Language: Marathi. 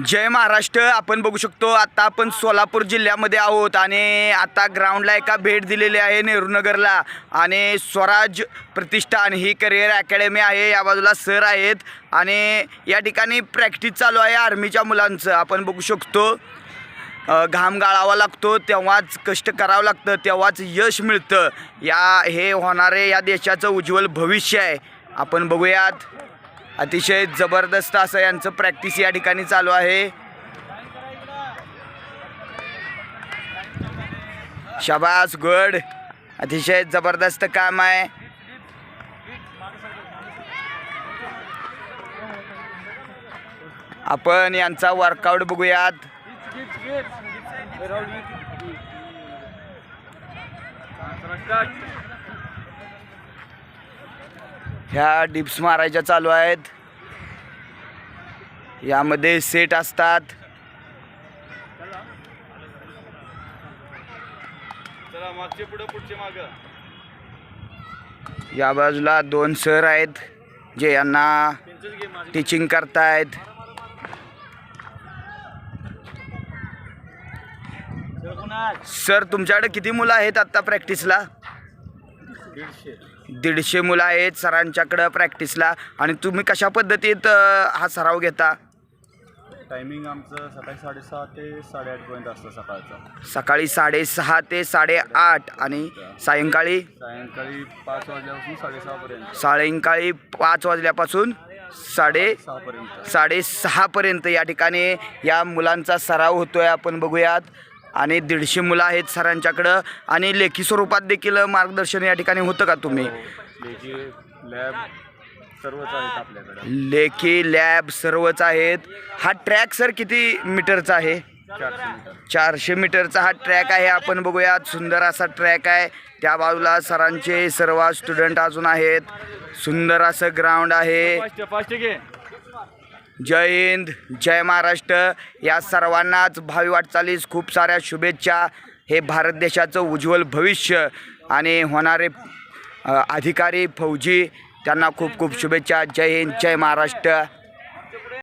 जय महाराष्ट्र. आपण बघू शकतो आता आपण सोलापूर जिल्ह्यामध्ये आहोत आणि आता ग्राउंडला एका भेट दिलेली आहे नेहरूनगरला आणि स्वराज प्रतिष्ठान ही करिअर अकॅडमी आहे या बाजूला सर आहेत. आणि या ठिकाणी प्रॅक्टिस चालू आहे आर्मीच्या मुलांचं. आपण बघू शकतो घाम गाळावा लागतो तेव्हाच कष्ट करावं लागतं तेव्हाच यश मिळतं. या हे होणारे या देशाचं उज्ज्वल भविष्य आहे. आपण बघूयात. अतिशय जबरदस्त असं यांचं प्रॅक्टिस या ठिकाणी चालू आहे. शाबास गुड. अतिशय जबरदस्त काम आहे. आपण यांचा वर्कआउट बघूयात. ह्या डिप्स मारायच्या चालू आहेत. यामध्ये सेट असतात. या बाजूला दोन सर आहेत जे यांना टीचिंग करतायत. सर तुमच्याकडे किती मुलं आहेत आत्ता प्रॅक्टिसला दीडशे मुलं आहेत सरांच्याकडं प्रॅक्टिसला आणि तुम्ही कशा पद्धतीत अ, हा सराव घेता? टायमिंग आमचं सकाळी साडेसहा ते साडेआठपर्यंत असतं सकाळचं. सकाळी साडेसहा ते साडेआठ आणि सायंकाळी? सायंकाळी पाच वाजल्यापासून साडेसहापर्यंत सायंकाळी पाच वाजल्यापासून साडे सहापर्यंत साडेसहापर्यंत या ठिकाणी या मुलांचा सराव होतोय आपण बघूयात. आणि दीडशे मुलं आहेत सरांच्याकडं. आणि लेखी स्वरूपात देखील मार्गदर्शन या ठिकाणी होतं का तुम्ही? लेखी लॅब सर्वच आहेत आपल्याकडं. लेखी लॅब सर्वच आहेत. हा ट्रॅक सर किती मीटरचा आहे? चारशे मीटर. चारशे मीटरचा हा ट्रॅक आहे. आपण बघूयात सुंदर असा ट्रॅक आहे. त्या बाजूला सरांचे सर्व स्टुडंट अजून आहेत. सुंदर असं ग्राउंड आहे. जय हिंद जय महाराष्ट्र. या सर्वांनाच भावी वाटचालीस खूप साऱ्या शुभेच्छा. हे भारत देशाचं उज्ज्वल भविष्य आणि होणारे अधिकारी फौजी त्यांना खूप खूप शुभेच्छा. जय हिंद जय महाराष्ट्र.